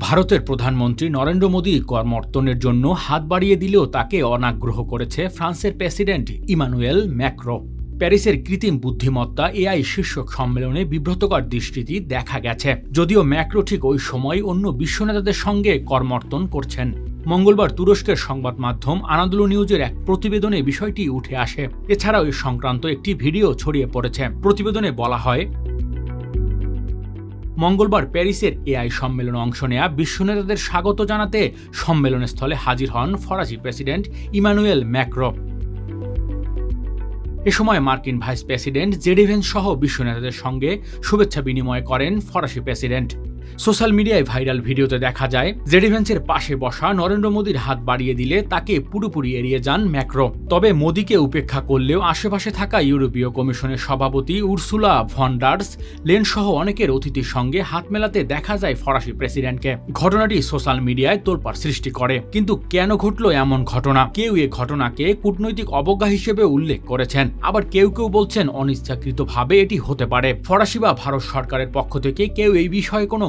ভারতের প্রধানমন্ত্রী নরেন্দ্র মোদী কর্মর্তনের জন্য হাত বাড়িয়ে দিলেও তাকে অনাগ্রহ করেছে ফ্রান্সের প্রেসিডেন্ট ইমানুয়েল ম্যাক্রো প্যারিসের কৃত্রিম বুদ্ধিমত্তা এআই শীর্ষক সম্মেলনে বিব্রতকর দৃষ্টিটি দেখা গেছে। যদিও ম্যাক্রো ঠিক ওই সময় অন্য বিশ্ব নেতাদের সঙ্গে কর্মর্তন করছেন। মঙ্গলবার তুরস্কের সংবাদ মাধ্যম আনাদুলু নিউজের এক প্রতিবেদনে বিষয়টি উঠে আসে। এছাড়াও এই সংক্রান্ত একটি ভিডিও ছড়িয়ে পড়েছে। প্রতিবেদনে বলা হয় মঙ্গলবার প্যারিসের এআই সম্মেলনে অংশ নেয়া বিশ্ব নেতাদের স্বাগত জানাতে সম্মেলনস্থলে হাজির হন ফরাসি প্রেসিডেন্ট ইমানুয়েল ম্যাক্রো। এ সময় মার্কিন ভাইস প্রেসিডেন্ট জেডিভেন সহ বিশ্ব নেতাদের সঙ্গে শুভেচ্ছা বিনিময় করেন ফরাসি প্রেসিডেন্ট। সোশ্যাল মিডিয়ায় ভাইরাল ভিডিওতে দেখা যায় জেডিভেন্সের পাশে বসা নরেন্দ্র মোদীর হাত বাড়িয়ে দিলে তাকে পুরোপুরি এড়িয়ে যান ম্যাক্রো। তবে মোদীকে উপেক্ষা করলেও আশেপাশে থাকা ইউরোপীয় কমিশনের সভাপতি উর্সুলা ভন্ডার্স লেন সহ অনেকের অতিথির সঙ্গে হাত মেলাতে দেখা যায় ফরাসি প্রেসিডেন্টকে। ঘটনাটি সোশ্যাল মিডিয়ায় তোলপাড় সৃষ্টি করে। কিন্তু কেন ঘটল এমন ঘটনা? কেউ এ ঘটনাকে কূটনৈতিক অবজ্ঞা হিসেবে উল্লেখ করেছেন। আবার কেউ কেউ বলছেন, অনিচ্ছাকৃতভাবে এটি হতে পারে। ফরাসি বা ভারত সরকারের পক্ষ থেকে কেউ এই বিষয়ে কোনো